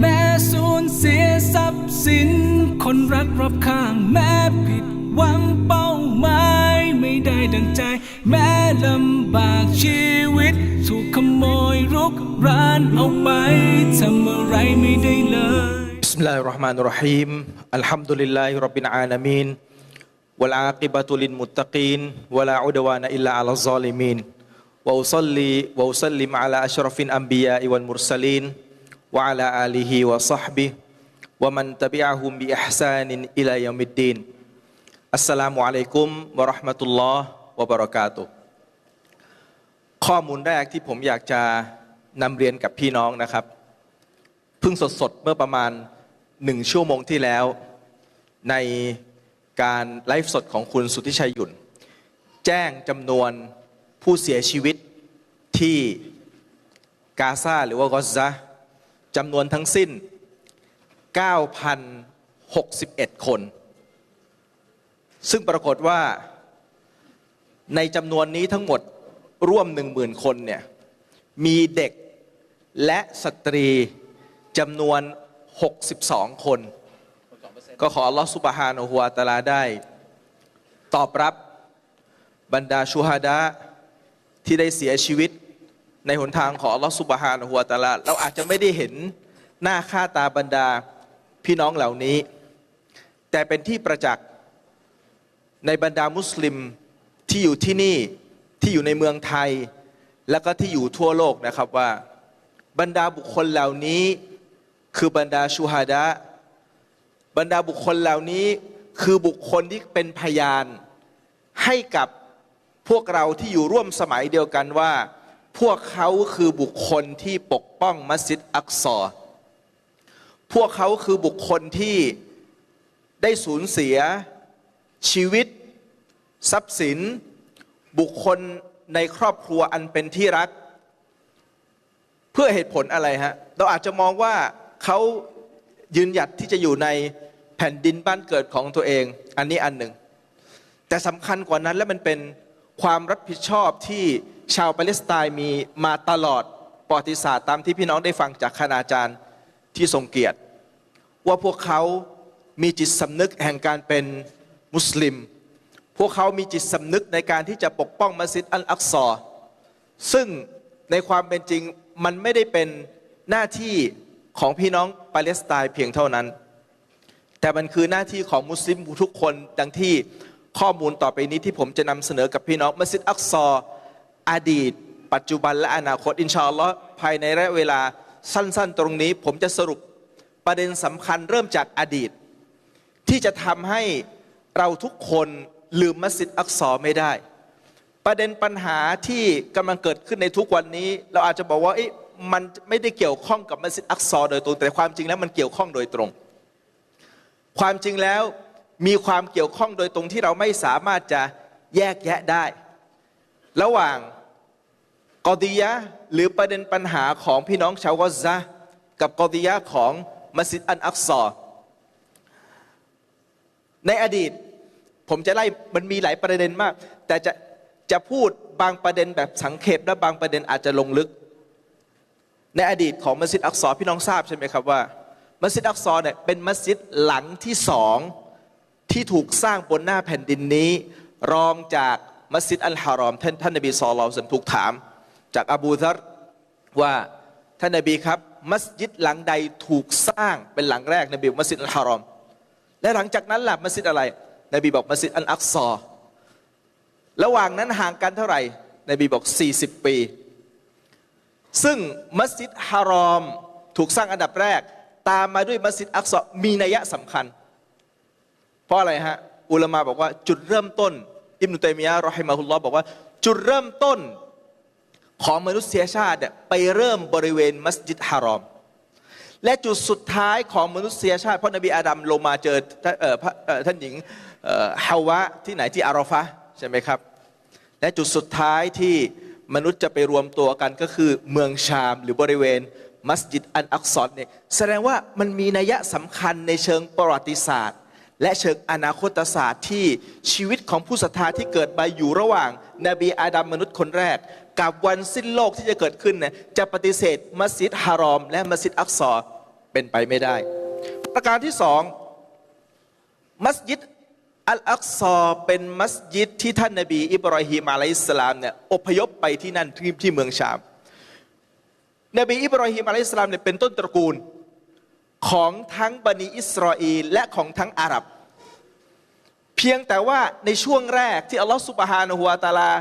แม้สูญเสียทรัพย์สิน คนรักรอบข้าง แม้ผิดหวังเป้าหมายไม่ได้ดังใจ แม้ลำบากชีวิต ถูกขโมยรุกร้านเอาไปทำอะไรไม่ได้เลย بسم الله الرحمن الرحيم الحمد لله رب العالمين والعاقبة للمتقين ولا عدوان إلا على الظالمين وأصلي وأسلم على أشرف الأنبياء والمرسلين وعلى آله وصحبه ومن تبعهم بإحسان إلى يوم الدين السلام عليكم ورحمة الله وبركاته ข้อมูลแรกที่ผมอยากจะนำเรียนกับพี่น้องนะครับ เพิ่งสดๆ เมื่อประมาณหนึ่งชั่วโมงที่แล้ว ในการไลฟ์สดของคุณสุทธิชัยหยุ่น แจ้งจำนวนผู้เสียชีวิตที่กาซาหรือว่ากอซา จำนวนทั้งสิ้น 9,061 คน ซึ่งปรากฏว่าในจำนวนนี้ทั้งหมดร่วม 10,000 คนเนี่ยมีเด็กและสตรีจำนวน 62 คน ก็ขออัลลอฮฺสุบฮานะฮุวาตาลาได้ ตอบรับบรรดาชูฮาดะที่ได้เสียชีวิต ในหนทางของอัลลอฮฺสุบฮานะฮุวตะอาลาเราอาจจะไม่ได้เห็นหน้าค่าตาบรรดาพี่น้องเหล่านี้ แต่เป็นที่ประจักษ์ในบรรดามุสลิมที่อยู่ที่นี่ที่อยู่ในเมืองไทย แล้วก็ที่อยู่ทั่วโลกนะครับว่า บรรดาบุคคลเหล่านี้ คือบรรดาชูฮาดะบรรดาบุคคลเหล่านี้คือบุคคลที่เป็นพยานให้กับพวกเราที่อยู่ร่วมสมัยเดียวกันว่า พวกเขาคือบุคคลที่ปกป้องมัสยิดอักซอ พวกเขาคือบุคคลที่ได้สูญเสียชีวิต ทรัพย์สิน บุคคลในครอบครัวอันเป็นที่รัก เพื่อเหตุผลอะไรฮะ เราอาจจะมองว่าเขายืนหยัดที่จะอยู่ในแผ่นดินบ้านเกิดของตัวเอง อันนี้อันหนึ่ง แต่สำคัญกว่านั้นและมันเป็น ความรับผิดชอบที่ชาวปาเลสไตน์มีมาตลอดประวัติศาสตร์ตามที่พี่น้องได้ฟังจากคณาจารย์ที่ทรงเกียรติ ว่าพวกเขามีจิตสำนึกแห่งการเป็นมุสลิม พวกเขามีจิตสำนึกในการที่จะปกป้องมัสยิดอัลอักซอซึ่งในความเป็นจริงมันไม่ได้เป็นหน้าที่ของพี่น้องปาเลสไตน์เพียงเท่านั้น แต่มันคือหน้าที่ของมุสลิมทุกคนดังที่ ข้อมูลต่อไปนี้ที่ผมจะนำเสนอกับพี่น้องมัสยิดอักซออดีต ปัจจุบันและอนาคตอินชาอัลลอฮ์ภายในระยะเวลาสั้น ๆ ตรงนี้ ผมจะสรุปประเด็นสำคัญเริ่มจากอดีต ที่จะทำให้เราทุกคนลืมมัสยิดอักซอไม่ได้ ประเด็นปัญหาที่กำลังเกิดขึ้นในทุกวันนี้ เราอาจจะบอกว่าอมันไม่ได้เกี่ยวข้องกับมัสยิดอักซอโดยตรงแต่ความจริงแล้วมันเกี่ยวข้องโดยตรง ความจริงแล้ว มีความเกี่ยวข้องโดยตรงที่เราไม่สามารถจะแยกแยะได้ ระหว่างกอดียะหรือประเด็นปัญหาของพี่น้องชาวกอซะห์กับกอดียะของมัสยิดอันอักซอในอดีตผมจะไล่มันมีหลายประเด็นมาก แต่จะจะพูดบางประเด็นแบบสังเขปและบางประเด็นอาจจะลงลึก ในอดีตของมัสยิดอักซอพี่น้องทราบใช่ไหมครับว่า มัสยิดอักซอเนี่ยเป็นมัสยิดหลังที่สอง ที่ถูกสร้างบนหน้าแผ่นดินนี้ รองจากมัสยิดอัลฮารอม ท่านท่านนบีซอลลสัมถูกถาม จากอบูซัรว่าท่านนบีครับ มัสยิดหลังใดถูกสร้างเป็นหลังแรกนบีมัสยิดอัลฮารอม และหลังจากนั้นล่ะมัสยิดอะไร นบีบอกมัสยิดอัลอักซอระหว่างนั้นห่างกันเท่าไหร่ นบีบอก 40 ปี ซึ่งมัสยิดฮารอมถูกสร้างอันดับแรก ตามมาด้วยมัสยิดอักซอมีนัยสำคัญ เพราะอะไรฮะ อุลมาบอกว่าจุดเริ่มต้น อิบนุตัยมียะรอฮิมะฮุลลอฮ์บอกว่า จุดเริ่มต้นของมนุษยชาติไปเริ่มบริเวณมัสยิดฮารอม และจุดสุดท้ายของมนุษยชาติ เพราะนบีอาดัมลงมาเจอท่านเอ่อพระเอ่อท่านหญิงฮาวะที่ไหนที่อารอฟะใช่ไหมครับ และจุดสุดท้ายที่มนุษย์จะไปรวมตัวกันก็คือเมืองชามหรือบริเวณมัสยิดอันอักซอเนี่ยแสดงว่ามันมีนัยสำคัญในเชิงประวัติศาสตร์ และเชิงอนาคตศาสตร์ที่ชีวิตของผู้ศรัทธาที่เกิดมาอยู่ระหว่างนบีอาดัมมนุษย์คนแรก กับวันสิ้นโลกที่จะเกิดขึ้นเนี่ยจะปฏิเสธมัสยิดฮารอม และมัสยิดอักซอเป็นไปไม่ได้ ประการที่สองมัสยิดอัลอักซอเป็นมัสยิดที่ท่านนบีอิบราฮิมอะลัยฮิสลามเนี่ยอพยพไปที่นั่นที่ที่เมืองชาม นบีอิบราฮิมอะลัยฮิสสลามเนี่ยเป็นต้นตระกูล ของทั้งบันิอิสราเอลและของทั้งอาหรับ เพียงแต่ว่าในช่วงแรกที่อัลลอฮฺสุบฮานะฮูวาตาลา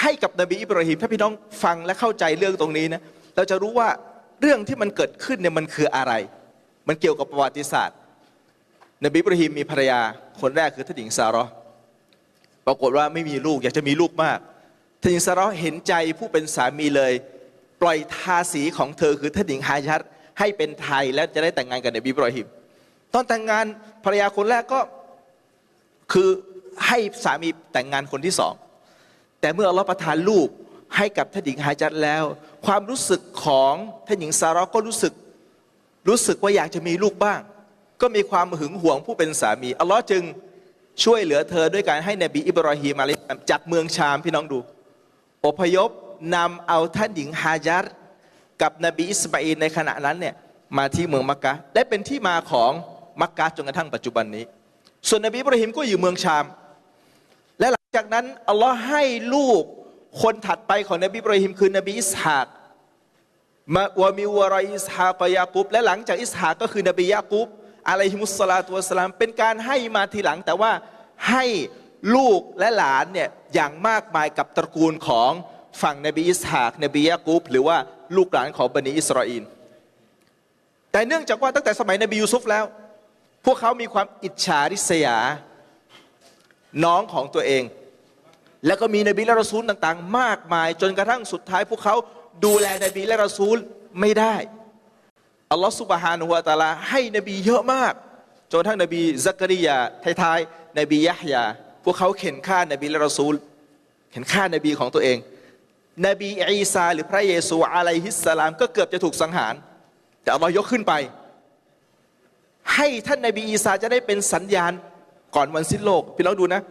ให้กับนบีอิบราฮิมถ้าพี่น้องฟังและเข้าใจเรื่องตรงนี้นะเราจะรู้ว่าเรื่องที่มันเกิดขึ้นเนี่ยมันคืออะไร มันเกี่ยวกับประวัติศาสตร์ นบีอิบราฮิมมีภรรยาคนแรกคือท่านหญิงซาราะห์ปรากฏว่าไม่มีลูกอยากจะมีลูกมากท่านหญิงซาราะห์เห็นใจผู้เป็นสามีเลย ปล่อยทาสีของเธอคือท่านหญิงฮายัด ให้เป็นไทยและจะได้แต่งงานกับนบีอิบราฮิมตอนแต่งงานภรรยาคนแรกก็คือให้สามีแต่งงานคนที่สองแต่เมื่ออัลอประทานลูกให้กับท่านหญิงฮาจัดแล้ว ความรู้สึกของท่านหญิงซาร์ก็รู้สึกรู้สึกว่าอยากจะมีลูกบ้าง ก็มีความหึงหวงผู้เป็นสามีอัลลอฮ์จึงช่วยเหลือเธอด้วยการให้นบีอิบราฮิมอะลัยฮิสสลาจากเมืองชามพี่น้องดู อพยพนำเอาท่านหญิงฮาจัด กับนบีอิสมาอีลในขณะนั้นเนี่ยมาที่เมืองมักกะและเป็นที่มาของมักกะจนกระทั่งปัจจุบันนี้ ส่วนนบีอิบราฮิมก็อยู่เมืองชาม และหลังจากนั้นอัลลอฮ์ให้ลูกคนถัดไปของนบีอิบราฮิมคือนบีอิสฮากมาวามิวารอิสฮากยากุบและหลังจากอิสฮากก็คือนบียากุบอะลัยฮิมุสลาตุวสลามเป็นการให้มาทีหลังแต่ว่าให้ลูกและหลานเนี่ยอย่างมากมายกับตระกูลของฝั่งนบีอิสฮากนบียากุบหรือว่า ลูกหลานของบันิอิสราเอลแต่เนื่องจากว่าตั้งแต่สมัยนบียูซุฟแล้ว พวกเขามีความอิจฉาริษยา น้องของตัวเอง แล้วก็มีนบีและรอซูลต่างๆ มากมาย จนกระทั่งสุดท้าย พวกเขาดูแลนบีและรอซูลไม่ได้อัลลอฮฺสุบฮานุฮุวาตะอาลาให้นบีเยอะมาก จนกระทั่งนบีซักริยาท้ายๆนบียะฮยา พวกเขาเข็นฆ่านบีและรอซูล เข็นฆ่านบีของตัวเอง นบีอีสาหรือพระเยซูอะลัยฮิสสลามก็เกือบจะถูกสังหาร แต่อัลลอฮ์ยกขึ้นไป ให้ท่านนบีอีสาจะได้เป็นสัญญาณก่อนวันสิ้นโลก พี่น้องดูนะ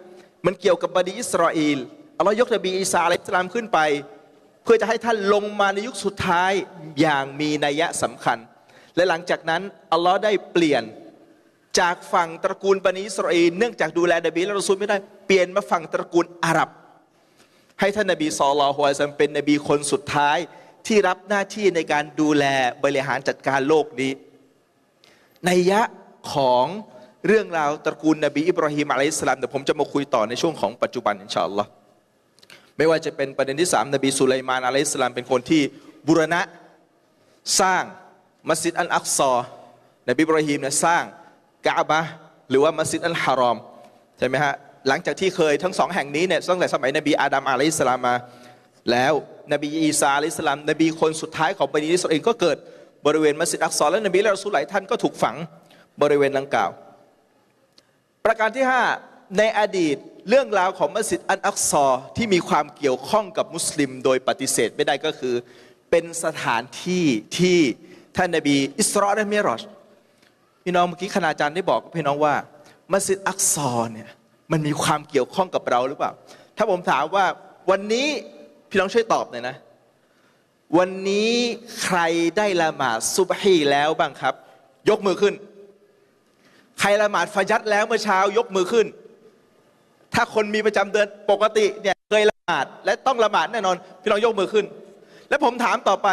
มันเกี่ยวกับบดีอิสราเอลอัลลอฮ์ยกนบีอีสาอะลัยฮิสสลามขึ้นไป เพื่อจะให้ท่านลงมาในยุคสุดท้ายอย่างมีนัยยะสำคัญ และหลังจากนั้นอัลลอฮ์ได้เปลี่ยนจากฝั่งตระกูลบันิอิสราเอลเนื่องจากดูแลนบีและรอซูลไม่ได้เปลี่ยนมาฝั่งตระกูลอาหรับ ให้ท่านนบีซอลลอฮุอะลัยซัมเป็นนบีคนสุดท้ายที่รับหน้าที่ในการดูแลบริหารจัดการโลกนี้ในยะของเรื่องราวตระกูลนบีอิบราฮิมอะลัยสลามเดี๋ยวผมจะมาคุยต่อในช่วงของปัจจุบันอินชาอัลลอฮ์ไม่ว่าจะเป็นประเด็นที่สามนบีสุไลมานอะลัยสลามเป็นคนที่บูรณะสร้างมัสยิดอัลอักซอนบีอิบราฮิมเนี่ยสร้างกะบะห์หรือว่ามัสยิดอัลฮารอมใช่ไหมฮะ หลังจากที่เคยทั้งสองแห่งนี้เนี่ยตั้งแต่สมัยนบีอาดัมอะลัยสลามมา แล้วนบีอีสาอะลัยฮิสลามนบีคนสุดท้ายของบันิอิสราเอลก็เกิดบริเวณมัสยิดอักซอและนบีและรอซูลหลายท่านก็ถูกฝังบริเวณดังกล่าว ประการที่ 5 ในอดีตเรื่องราวของมัสยิดอันอักซอที่มีความเกี่ยวข้องกับมุสลิม โดยปฏิเสธไม่ได้ก็คือ เป็นสถานที่ที่ท่านนบีอิสราและมิรอชพี่น้องเมื่อกี้คณาจารย์ได้บอกพี่น้องว่า มัสยิดอักซอเนี่ย มันมีความเกี่ยวข้องกับเราหรือเปล่า ถ้าผมถามว่าวันนี้พี่น้องช่วยตอบหน่อยนะ วันนี้ใครได้ละหมาดซุบฮีแล้วบ้างครับ ยกมือขึ้น ใครละหมาดฟายัดแล้วเมื่อเช้ายกมือขึ้น ถ้าคนมีประจำเดือนปกติเนี่ยเคยละหมาดและต้องละหมาดแน่นอน พี่น้องยกมือขึ้น แล้วผมถามต่อไป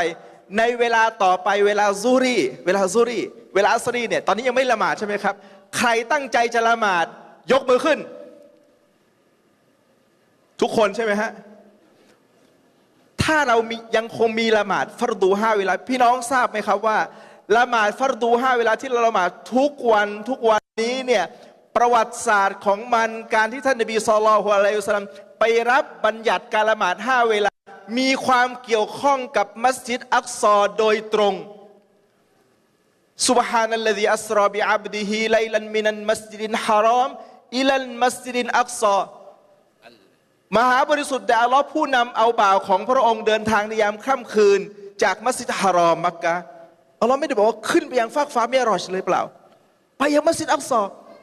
ในเวลาต่อไปเวลาซูรีเวลาซูรีเวลาอัสรีเนี่ยตอนนี้ยังไม่ละหมาดใช่ไหมครับ ใครตั้งใจจะละหมาดยกมือขึ้น ทุกคนใช่ไหมฮะ ถ้าเรายังคงมีละหมาดฟัรดูห้าเวลา พี่น้องทราบไหมครับว่าละหมาดฟัรดูห้าเวลาที่เราละหมาดทุกวันทุกวันนี้เนี่ยประวัติศาสตร์ของมันการที่ท่านนบีซอลอฮุอะลัอุสสลามไปรับบัญญัติการละหมาดห้าเวลา มีความเกี่ยวข้องกับมัสยิดอักซอโดยตรงสุบฮานัลลดีอัสรอบิอับดิฮิไลลันมินันมัสยิดินฮารอมอิลันมัสยิดินอักซอ มหาบริสุทธิ์แด่อัลลอฮ์ผู้นำเอาบ่าวของพระองค์เดินทางในยามค่ำคืน จากมัสยิดฮารอมมักกะอัลลอฮ์ไม่ได้บอกว่าขึ้นไปยังฟากฟ้าเมียรอชเลยเปล่า ไปยังมัสยิดอักซอ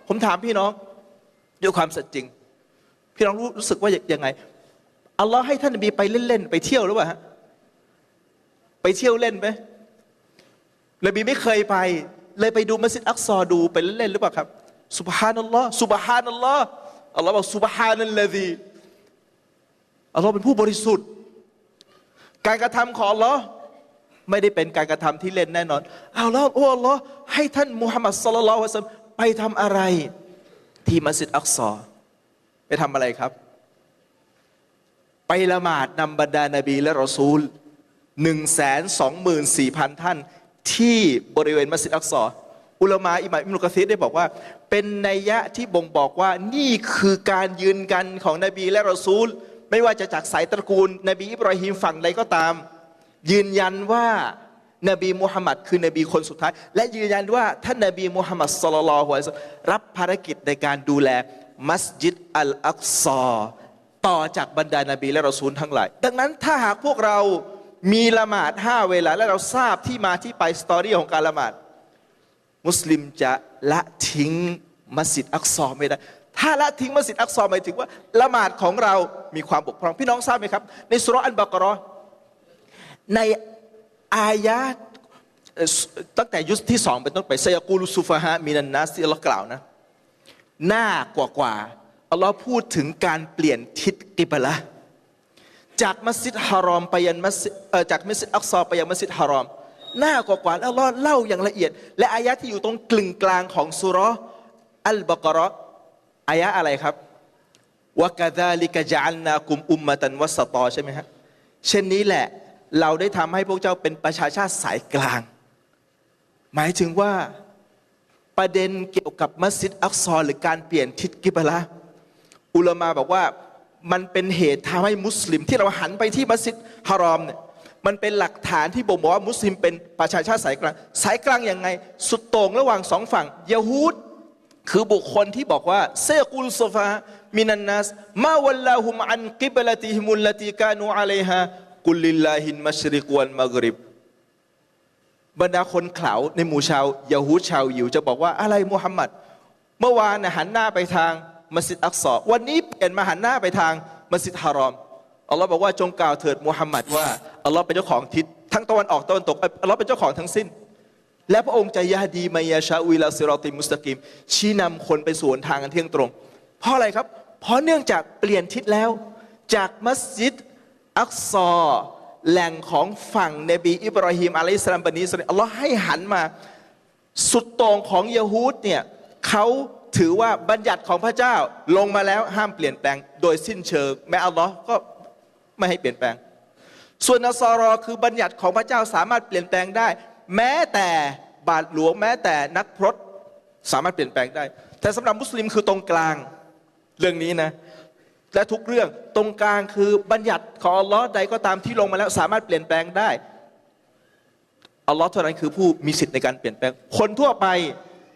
ผมถามพี่น้องด้วยความสัตย์จริง พี่น้องรู้รู้สึกว่าอยังไงอัลลอฮ์ให้ท่านนบีไปเล่นๆไปเที่ยวหรือเปล่าฮะไปเที่ยวเล่นไหมนบีไม่เคยไป เลยไปดูมัสยิดอักซอดูไปเล่นๆหรือเปล่าครับสุบฮานัลลอฮ์สุบฮานัลลอฮ์อัลลอฮ์บอกสุบฮานัลลดี อัลลอฮ์เป็นผู้บริสุทธิ์ การกระทำของอัลลอฮ์ไม่ได้เป็นการกระทำที่เล่นแน่นอนเอาแล้วโอ้อัลลอฮ์ให้ท่านมุฮัมมัดสุลลัลฮุอะลัยฮิวะซัมไปทำอะไร ที่มัสยิดอักซอไปทำอะไรครับ ไปละหมาดนำบรรดานาบีและรอซูลหนึ่งแสนสองหมื่นสี่พันท่านที่บริเวณมัสยิดอักซออุลามาอิหม่ามอิมรุกะซีได้บอกว่า เป็นนัยยะที่บ่งบอกว่านี่คือการยืนกันของนบีและรอซูล ไม่ว่าจะจากสายตระกูล นบีอิบราฮิมฝั่งใดก็ตาม ยืนยันว่านบีมุฮัมมัดคือนบีคนสุดท้าย และยืนยันว่าท่านนบีมุฮัมมัดสลลัลอฮุอะลัยฮิรับภารกิจในการดูแลมัสยิดอัลอักซอต่อจากบรรดานาบีและรอซูลทั้งหลาย ดังนั้นถ้าหากพวกเรามีละหมาดห้าเวลา และเราทราบที่มาที่ไปสตอรี่ของการละหมาด มุสลิมจะละทิ้งมัสยิดอักซอไม่ได้ ถ้าละทิ้งมัสยิดอักซอหมายถึงว่าละหมาดของเรามีความบกพร่องพี่น้องทราบไหมครับ ในสุรอัลบากราะห์ในอายะตั้งแต่ยุคที่สองเป็นต้นไปไซยากูลุซุฟะฮะมินันนัสที่อัลลอฮ์กล่าวนะ หน้ากว่ากว่าอัลลอฮ์พูดถึงการเปลี่ยนทิศกิบละจากมัสยิดฮารอมไปยังมัสจากมัสยิดอักซอไปยังมัสยิดฮารอม หน้ากว่ากว่าแล้วอัลลอฮ์เล่าอย่างละเอียด และอายะที่อยู่ตรงกลึงกลางของสุรอัลบากราะห์ อายะอะไรครับวกะซาลิกะจอัลนากุมอุมมะตันวัสตอใช่ไหมฮะเช่นนี้แหละเราได้ทำให้พวกเจ้าเป็นประชาชาติสายกลาง หมายถึงว่าประเด็นเกี่ยวกับมัสยิดอักซอหรือการเปลี่ยนทิศกิบละอุลามาบอกว่ามันเป็นเหตุทำให้มุสลิม ที่เราหันไปที่มัสยิดฮารอมเนี่ยมันเป็นหลักฐานที่บ่งบอกว่ามุสลิมเป็นประชาชาติสายกลาง สายกลางยังไง สุดโต่งระหว่างสองฝั่งยะฮูด คือบุคคลที่บอกว่าเซกุลซฟามินันนัสมาวัลลาฮุมอันกิบลติฮิมุลลตีกานูอะลัยฮะกุลลิลลาฮินมัชริกวัลมักริบบรรดาคนเขลาในหมู่ชาวยะฮูชาวยิวจะบอกว่าอะไรมุฮัมมัดเมื่อวานน่ะหันหน้าไปทางมัสยิดอักซอวันนี้เปลี่ยนมาหันหน้าไปทางมัสยิดฮารอมอัลลอฮ์บอกว่าจงกล่าวเถิดมุฮัมมัดว่าอัลลอฮ์เป็นเจ้าของทิศทั้งตะวันออกตะวันตกอัลลอฮ์เป็นเจ้าของทั้งสิ้น และพระองค์จะยาดีมายาชาวิลาซิรอติมุสตะกิม ชี้นำคนไปสู่หนทางอันเที่ยงตรง เพราะอะไรครับ เพราะเนื่องจากเปลี่ยนทิศแล้ว จากมัสยิดอักซอ แหล่งของฝั่งเนบีอิบราฮิมอะลัยฮิสลามบันิสราเอลอัลลอฮ์ให้หันมา สุดต่งของยะฮูดเนี่ยเขาถือว่าบัญญัติของพระเจ้าลงมาแล้วห้ามเปลี่ยนแปลง โดยสิ้นเชิง แม้อัลลอฮ์ก็ไม่ให้เปลี่ยนแปลง ส่วนนสรอคือบัญญัติของพระเจ้าสามารถเปลี่ยนแปลงได้ แม้แต่บาทหลวงแม้แต่นักพรตสามารถเปลี่ยนแปลงได้ แต่สำหรับมุสลิมคือตรงกลางเรื่องนี้นะและทุกเรื่องตรงกลางคือบัญญัติของอัลลอฮ์ใดก็ตามที่ลงมาแล้วสามารถเปลี่ยนแปลงได้อัลลอฮ์เท่านั้นคือผู้มีสิทธิ์ในการเปลี่ยนแปลง คนทั่วไป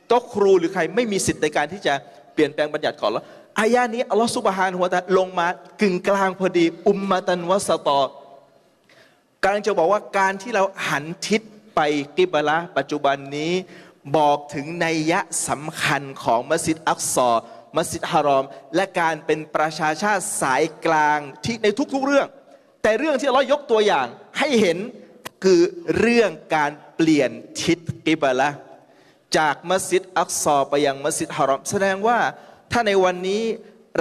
โต๊ะครูหรือใครไม่มีสิทธิ์ในการที่จะเปลี่ยนแปลงบัญญัติของอัลลอฮ์อายานี้อัลลอฮ์ซุบฮานะฮูวตาลาลงมากึ่งกลางพอดี อุมมาตันวัสตอกำลังจะบอกว่าการที่เราหันทิศ ไปกิบละปัจจุบันนี้บอกถึงนัยยะสำคัญของมัสยิดอักซอมัสยิดฮารอม และการเป็นประชาชาติสายกลางที่ในทุกๆเรื่อง แต่เรื่องที่เรายกตัวอย่างให้เห็นคือเรื่องการเปลี่ยนทิศกิบละจากมัสยิดอักซอไปยังมัสยิดฮารอม แสดงว่าถ้าในวันนี้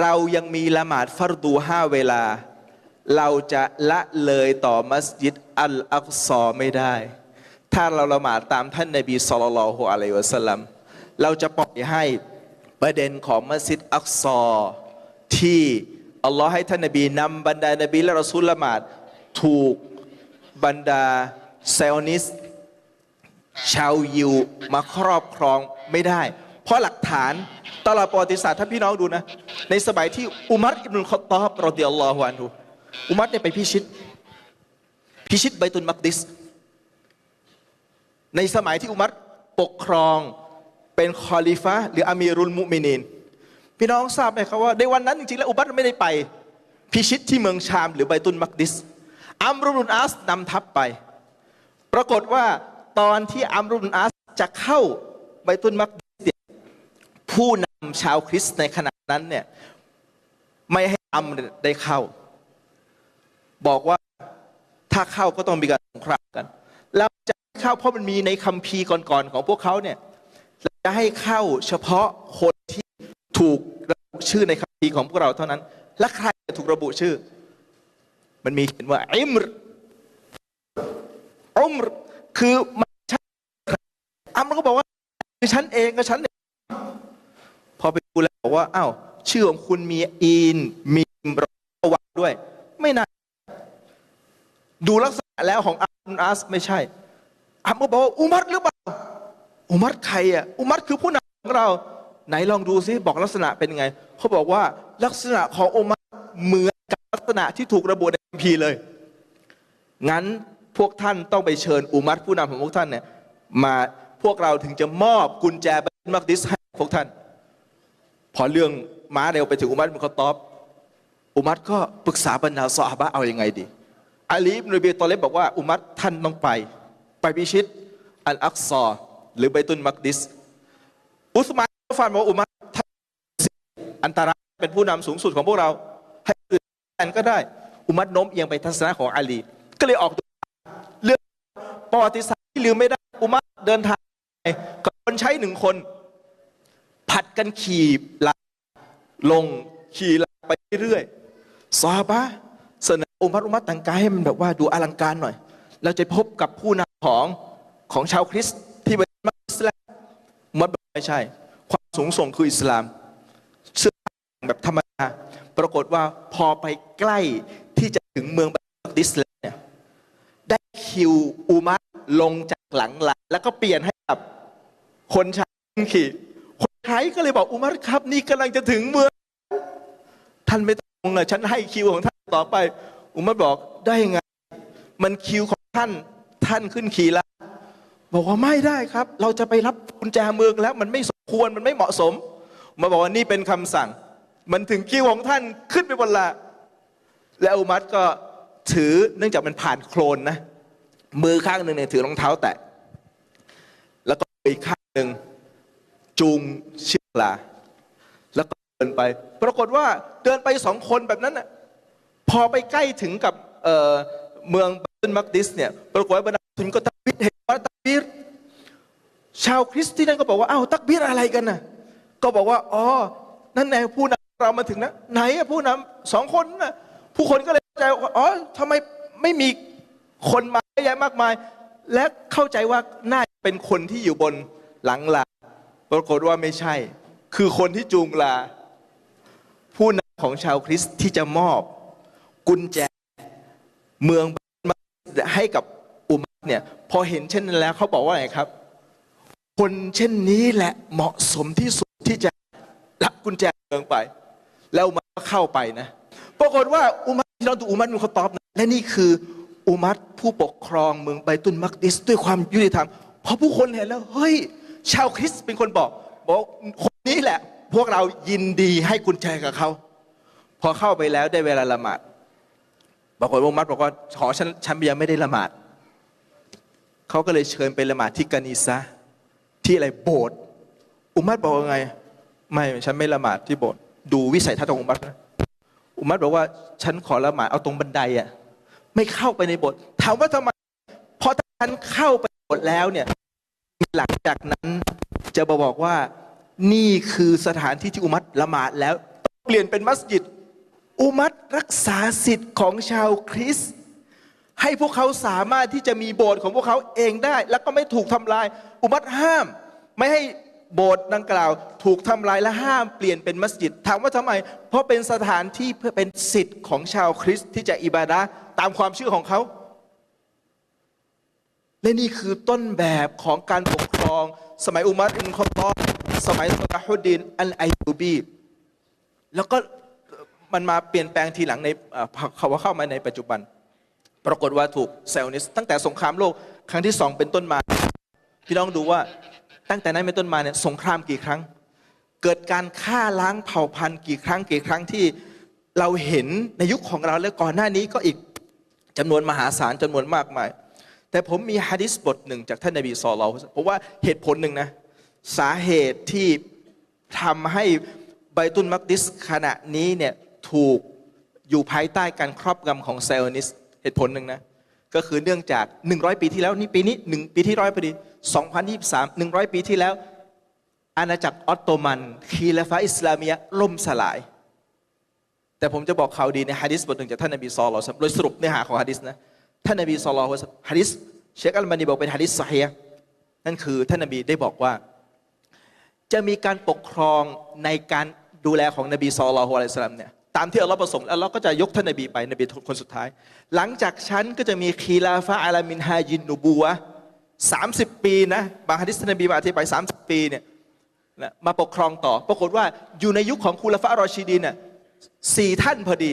เรายังมีละหมาดฟัรดูห้าเวลา เราจะละเลยต่อมัสยิดอัลอักซอไม่ได้ ถ้าเราละหมาดตามท่านนบีสุลต่านลฮ์อะลัยฮิวะสลัมเราจะปล่อยให้ประเด็นของมัสยิดอักซอที่อัลลอฮ์ให้ท่านนบีนำบรรดานบีและรอซูลละหมาดถูกบรรดาเซลนิส ชาวยิวมาครอบครองไม่ได้ เพราะหลักฐานตลอดประวัติศาสตร์ถ้าพี่น้องดูนะ ในสมัยที่อุมัรอิบนุลคอตอบรอดิยัลลอฮุอันฮุอุมัรเนี่ยไปพิชิต พิชิตไบตุนมักดิส ในสมัยที่อุมัรปกครองเป็นคอลิฟะหรืออามีรุลมุมินีนพี่น้องทราบไหมครับว่าในวันนั้นจริงๆ แล้วอุมัรไม่ได้ไป พิชิตที่เมืองชามหรือไบตุนมักดิส อัมรุนุนอัสนำทัพไป ปรากฏว่าตอนที่อัมรุนอัสจะเข้าไบตุนมักดิสผู้นำชาวคริสต์ในขณะนั้นเนี่ยไม่ให้อัมได้เข้า บอกว่าถ้าเข้าก็ต้องมีการสงครามกัน แล้วจะ ข้าเพราะมันมีในคัมภีร์ก่อนๆของพวกเขาเนี่ยจะให้เข้าเฉพาะคนที่ถูกระบุชื่อในคัมภีร์ของพวกเราเท่านั้น และใครจะถูกระบุชื่อ มันมีเขียนว่าอิมรอุมรคือมันใช่อัมรก็บอกว่าคือฉันเองก็ฉันเองพอไปดูแล้วบอกว่าอ้าวชื่อของคุณมีอีนมีรอวัด้วย ไม่น่าดูลักษณะแล้วของอัมรุนอัสไม่ใช่ อัมก็บอกว่าอุมัรหรือเปล่า อุมัรใครอะอุมัรคือผู้นำของเรา ไหนลองดูซิบอกลักษณะเป็นยังไง เขาบอกว่าลักษณะของอุมัรเหมือนกับลักษณะที่ถูกระบุในคัมภีร์เลย งั้นพวกท่านต้องไปเชิญอุมัรผู้นำของพวกท่านเนี่ยมาพวกเราถึงจะมอบกุญแจบัตมักดิสให้พวกท่าน พอเรื่องม้าเร็วไปถึงอุมัรมุคตอบ อุมัรก็ปรึกษาบรรดาซอฮาบะเอาอยัางไงดีอาลีบนบีตอเลบบอกว่าอุมัรท่านต้องไป ไปพิชิตอัลอักซอหรือไบตุนมักดิส อุสมานอัฟฟานบอกอุมัรท่านอันตรายเป็นผู้นำสูงสุดของพวกเรา ให้อื่นแทนก็ได้ อุมัรโน้มเอียงไปทัศนะของอาลี ก็เลยออกตัวเรื่องประวัติศาสตร์ที่ลืมไม่ได้ อุมัรเดินทางไปกับคนใช้หนึ่งคน ผัดกันขี่ลาลงขี่ลาไปเรื่อยๆซาบะเสนออุมัรอุมัรแต่งกายให้มันแบบว่าดูอลังการหน่อย เราจะพบกับผู้นำ ของของชาวคริสต์ที่เป็นมัสลิมอุมัรบอกไม่ใช่ ความสูงส่งคืออิสลาม เสื้อผ้าแบบธรรมดาปรากฏว่าพอไปใกล้ที่จะถึงเมืองบักดิสแล้วเนี่ยได้คิวอุมัรลงจากหลังลาแล้วก็เปลี่ยนให้กับคนใช้ขี่คนใช้ก็เลยบอกอุมัรครับ นี่กำลังจะถึงเมืองท่านไม่ต้องเลยฉันให้คิวของท่านต่อไป อุมัรบอกได้ยังไง มันคิวของท่าน ท่านขึ้นขี่แล้วบอกว่าไม่ได้ครับ เราจะไปรับกุญแจเมืองแล้ว มันไม่สมควรมันไม่เหมาะสม มาบอกว่านี่เป็นคำสั่ง มันถึงคิวของท่านขึ้นไปบนลาแล้วอุมัรก็ถือเนื่องจากมันผ่านโคลนนะ มือข้างหนึ่งเนี่ยถือรองเท้าแตะแล้วก็อีกข้างหนึ่งจูงเชือกลา แล้วก็เดินไป ปรากฏว่าเดินไปสองคนแบบนั้นน่ะพอไปใกล้ถึงกับเเมืองบัตนมักดิสเนี่ยปรากฏว่าบรรดาทุนก็ตักบิดเห็นว่าตักบิดชาวคริสต์ที่นั่นก็บอกว่าอ้าวตักบิดอะไรกันน่ะ ก็บอกว่าอ๋อนั่นไงผู้นำเรามาถึงนะไหนผู้นำสองคนนะผู้คนก็เลยเข้าใจว่าอ๋อทำไมไม่มีคนมาเยอะแยะมากมาย และเข้าใจว่าน่าจะเป็นคนที่อยู่บนหลังลาปรากฏว่าไม่ใช่ คือคนที่จูงลา ผู้นำของชาวคริสต์ที่จะมอบ กุญแจเมืองให้กับ เนี่ยพอเห็นเช่นนั้นแล้วเขาบอกว่าไงครับ คนเช่นนี้แหละเหมาะสมที่สุดที่จะรับกุญแจเมืองไป แล้วอุมัรก็เข้าไปนะปรากฏว่าอุมัรที่เราดูอุมัรมุขตอบนะและนี่คืออุมัรผู้ปกครองเมืองไบตุนมักดิสด้วยความยุติธรรมเพราะผู้คนเห็นแล้วเฮ้ย ชาวคริสต์เป็นคนบอกบอกคนนี้แหละ พวกเรายินดีให้กุญแจกับเขาพอเข้าไปแล้วได้เวลาละหมาดปรากฏอุมัรบอกว่าขอฉันฉันยังไม่ได้ละหมาด เขาก็เลยเชิญไปละหมาดที่กานิซะที่อะไรโบสถ์อุมัรบอกว่าไง ไม่ฉันไม่ละหมาดที่โบสถ์ดูวิสัยทัศน์ของอุมัรนะอุมัรบอกว่าฉันขอละหมาดเอาตรงบันไดอะไม่เข้าไปในโบสถ์ถามว่าทำไมเพราะถ้าฉันเข้าไปโบสถ์แล้วเนี่ยหลังจากนั้นจะมาบอกว่านี่คือสถานที่ที่อุมัรละหมาดแล้วเปลี่ยนเป็นมัสยิดอุมัรรักษาสิทธิ์ของชาวคริสต์ ให้พวกเขาสามารถที่จะมีโบสถ์ของพวกเขาเองได้ แล้วก็ไม่ถูกทำลาย อุมัรห้าม ไม่ให้โบสถ์ดังกล่าว ถูกทำลายและห้ามเปลี่ยนเป็นมัสยิดถามว่าทำไม เพราะเป็นสถานที่เพื่อเป็นสิทธิ์ของชาวคริสต์ที่จะอิบาดะตามความเชื่อของเขา และนี่คือต้นแบบของการปกครอง สมัยอุมัรอินคอตอสมัยซาลาฮุดดินอัลไอยูบีแล้วก็มันมาเปลี่ยนแปลงทีหลังในเขาเข้ามาในปัจจุบัน ปรากฏว่าถูกเซลนิสตั้งแต่สงครามโลกครั้งที่สองเป็นต้นมาพี่น้องดูว่าตั้งแต่นั้นเป็นต้นมาเนี่ยสงครามกี่ครั้ง เกิดการฆ่าล้างเผ่าพันธุ์กี่ครั้งกี่ครั้งที่เราเห็นในยุคของเราและก่อนหน้านี้ก็อีกจำนวนมหาศาลจำนวนมากมาย แต่ผมมีฮะดิษบทหนึ่งจากท่านนบีซอลเราเพราะว่าเหตุผลหนึ่งนะสาเหตุที่ทำให้ไบตุนมักดิสขณะนี้เนี่ยถูกอยู่ภายใต้การครอบงำของไซออนิส เหตุผลหนึ่งนะ ก็คือเนื่องจาก 100 ปีที่แล้วนี่ปีนี้หนึ่งปีที่ร้อยพอดี2023 100 ปีที่แล้ว อาณาจักรออตโตมัน คีลาฟาอิสลามียะห์ล่มสลาย แต่ผมจะบอกข่าวดีในฮะดิษบทหนึ่งจากท่านนบีซอลลัลลอฮุอะลัยฮิวะซัลลัมโดยสรุปเนื้อหาของฮะดิษนะท่านนบีซอลลอฮะลัยฮิวะซัลลัมฮะดิษเชคอัลมานีบอกเป็นฮะดิษซอฮีฮ์นั่นคือท่านนบีได้บอกว่า จะมีการปกครองในการดูแลของนบีซอลลอฮุอะลัยฮิวะซัลลัมเนี่ย ตามที่อัลลอฮ์ประสงค์แล้วอัลลอฮ์ก็จะยกท่านนบีไปนบีคนสุดท้าย หลังจากฉันก็จะมีคีลาฟะอาลามินฮาจินนูบัวสามสิบปีนะบางฮะดิษนบีมาอธิบายสามสิบปีเนี่ยนะมาปกครองต่อ ปรากฏว่าอยู่ในยุคของคูลาฟะรอชีดีนเนี่ยสี่ท่านพอดี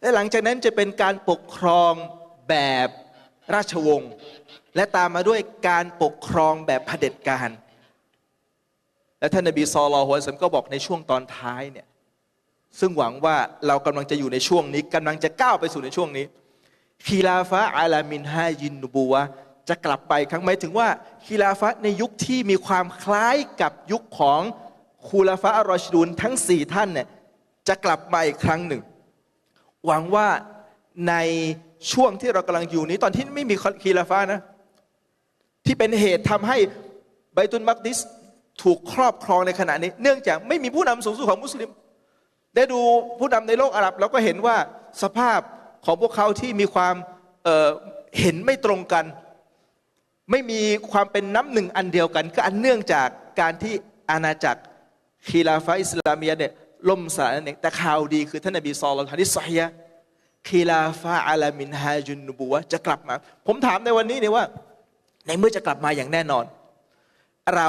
และหลังจากนั้นจะเป็นการปกครองแบบราชวงศ์และตามมาด้วยการปกครองแบบเผด็จการ และท่านนบีซอลลอฮุอะลัยฮิวะซัลลัมก็บอกในช่วงตอนท้ายเนี่ย ซึ่งหวังว่าเรากำลังจะอยู่ในช่วงนี้กำลังจะก้าวไปสู่ในช่วงนี้คีลาฟะอาลามินฮายินนูบัวะจะกลับไปครั้งหมายถึงว่าคีลาฟะในยุคที่มีความคล้ายกับยุคของคูลาฟะอัลรอชิดูนทั้งสี่ท่านเนี่ยจะกลับมาอีกครั้งหนึ่ง หวังว่าในช่วงที่เรากำลังอยู่นี้ตอนที่ไม่มีคีลาฟะนะ ที่เป็นเหตุทำให้ไบตุนมักดิสถูกครอบครองในขณะนี้ เนื่องจากไม่มีผู้นำสูงสุดของมุสลิม ได้ดูผู้นำในโลกอาหรับเราก็เห็นว่าสภาพของพวกเขาที่มีความเเห็นไม่ตรงกัน ไม่มีความเป็นน้ำหนึ่งอันเดียวกัน ก็อันเนื่องจากการที่อาณาจักรคีลาฟะอิสลามียเนี่ยล่มสลายนั่นเองแต่ข่าวดีคือท่านนบีซอลลัลลอฮุอะลัยฮิวะซัลลัมฮะดิษซอฮีฮ์คีลาฟะอาลามินฮาจุนนบัวจะกลับมา ผมถามในวันนี้เนี่ยว่า ในเมื่อจะกลับมาอย่างแน่นอน เรา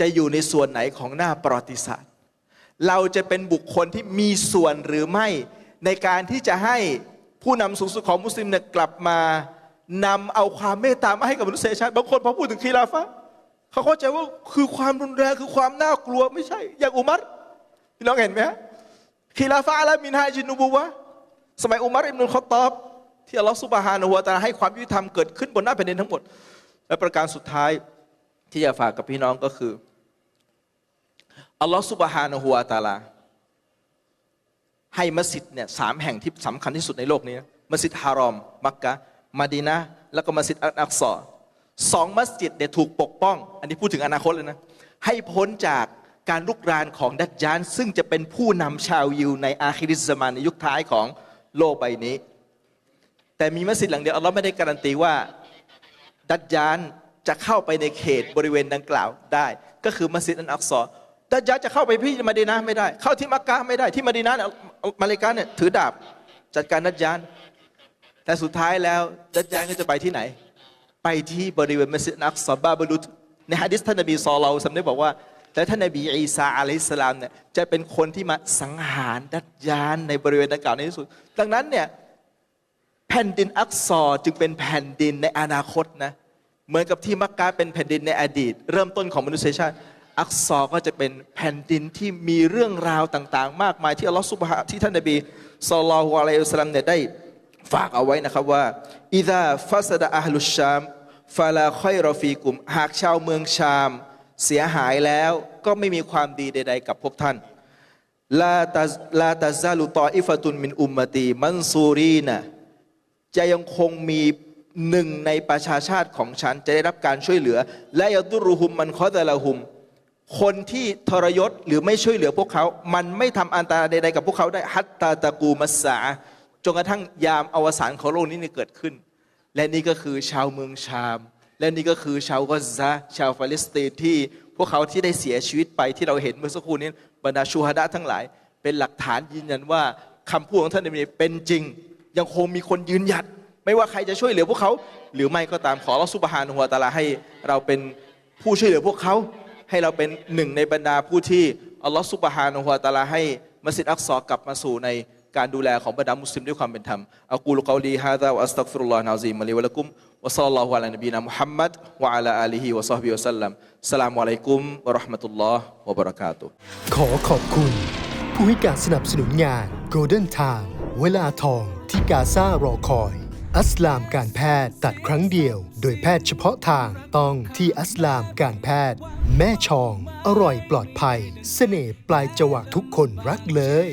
จะอยู่ในส่วนไหนของหน้าประวัติศาสตร์ เราจะเป็นบุคคลที่มีส่วนหรือไม่ ในการที่จะให้ผู้นำสูงสุดของมุสลิมเนี่ยกลับมานำเอาความเมตตามาให้กับมนุษยชาติบางคนพอพูดถึงคีลาฟะเขาเข้าใจว่าคือความรุนแรงคือความน่ากลัวไม่ใช่ อย่างอุมัรพี่น้องเห็นไหมฮะคีลาฟะห์ละมินฮาจินูบุวะสมัยอุมัรอิบนุลคอตอบ ที่อัลลอฮฺซุบฮานะฮูวะตะอาลาให้ความยุติธรรมเกิดขึ้นบนหน้าแผ่นดินทั้งหมด และประการสุดท้ายที่จะฝากกับพี่น้องก็คือ อัลลอฮฺซุบฮานะฮูวะตาลา ให้มัสยิดเนี่ยสามแห่งที่สำคัญที่สุดในโลกนี้มัสยิดฮารอม มักกะมาดีนะแล้วก็มัสยิดอัลอกซอสองมัสยิดเนี่ยถูกปกป้อง อันนี้พูดถึงอนาคตเลยนะ ให้พ้นจากการลุกรานของดัจจานซึ่งจะเป็นผู้นำชาวยิวในอาคิริสมานในยุคท้ายของโลกใบนี้ แต่มีมัสยิดหลังเดียวอัลลอฮ์ไม่ได้การันตีว่าดัจจานจะเข้าไปในเขตบริเวณดังกล่าวได้ ก็คือมัสยิดอันอักซอ ดัจจานจะเข้าไปที่มาดีนะไม่ได้ เข้าที่มักกะไม่ได้ที่มาดีนะห์เนี่ยมาเลกาเนี่ยถือดาบจัดการดัจจานแต่สุดท้ายแล้วดัจจานก็จะไปที่ไหน ไปที่บริเวณมัสยิดอันอักซอบาบลุตในฮะดิษท่านนบีซอลเราสัมได้บอกว่าและท่านนบีอีสาอะลัยฮิสสลามเนี่ยจะเป็นคนที่มาสังหารดัจจานในบริเวณดังกล่าวในที่สุด ดังนั้นเนี่ยแผ่นดินอักซอจึงเป็นแผ่นดินในอนาคตนะเหมือนกับที่มักกะเป็นแผ่นดินในอดีต เริ่มต้นของมนุษยชาติ อักซอก็จะเป็นแผ่นดินที่มีเรื่องราวต่างๆ มากมายที่อัลลอฮฺสุบฮาที่ท่านนบีศ็อลลัลลอฮุอะลัยฮิสลลัมเนี่ยได้ฝากเอาไว้นะครับว่าอิดาฟัสดะอัลลุชชามฟาลาคอยรอฟีกุม หากชาวเมืองชามเสียหายแล้วก็ไม่มีความดีใด ๆ กับพวกท่านลาตาลาตาซาลุตออิฟตุนมินอุมมตีมันซูรีนะจะยังคงมีหนึ่งในประชาชาติของฉัน จะได้รับการช่วยเหลือ และยาตุรุฮุมมันคอดะละหุม คนที่ทรยศหรือไม่ช่วยเหลือพวกเขา มันไม่ทำอันตรายใดๆกับพวกเขาได้ฮัตตาตะกูมัสสาจนกระทั่งยามอวสานของโลกนี้เกิดขึ้น และนี่ก็คือชาวเมืองชาม และนี่ก็คือชาวกอซาชาวฟาเลสไตน์ที่พวกเขาที่ได้เสียชีวิตไปที่เราเห็นเมื่อสักครู่นี้บรรดาชูฮดะทั้งหลาย เป็นหลักฐานยืนยันว่าคำพูดของท่านนบีเป็นจริง ยังคงมีคนยืนหยัด ไม่ว่าใครจะช่วยเหลือพวกเขา หรือไม่ก็ตามขอราสุบฮานุฮวตาลาให้เราเป็นผู้ช่วยเหลือพวกเขา ให้เราเป็นหนึ่งในบรรดาผู้ที่อัลลอฮฺสุบฮานุฮวาตาลาให้มัสยิดอักซอกลับมาสู่ในการดูแลของบรรดามุสลิมด้วยความเป็นธรรมอักูลกอลีฮะดะวะอัสตักฟิรุลลอฮ์นะซีมะลีวะลักุมวะซัลลัลลอฮุอะลานบีนะมุฮัมมัดวะอะลาอาลีฮิวะซอฮบิวะสัลลัมสลามุอะลัยกุมวะเราะห์มะตุลลอฮ์วะบะเราะกาตุขอขอบคุณ ผู้ให้การสนับสนุนงาน Golden Time เวลาทองที่กาซารอคอย อัสลามการแพทย์ตัดครั้งเดียว โดยแพทย์เฉพาะทางต้องที่อัสลามการแพทย์ แม่ชอง อร่อยปลอดภัย เสน่ห์ปลายจวักทุกคนรักเลย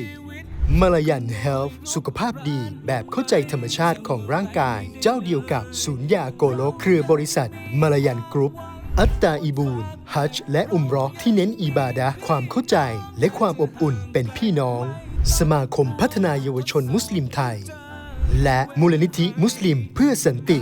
มาลายันเฮลท์สุขภาพดีแบบเข้าใจธรรมชาติของร่างกาย เจ้าเดียวกับศูนย์ยาโกโลเครือบริษัทมาลายันกรุ๊ป อัตตาอีบูนฮัจและอุมรอที่เน้นอิบาดะความเข้าใจและความอบอุ่นเป็นพี่น้อง สมาคมพัฒนาเยาวชนมุสลิมไทย และมูลนิธิมุสลิมเพื่อสันติ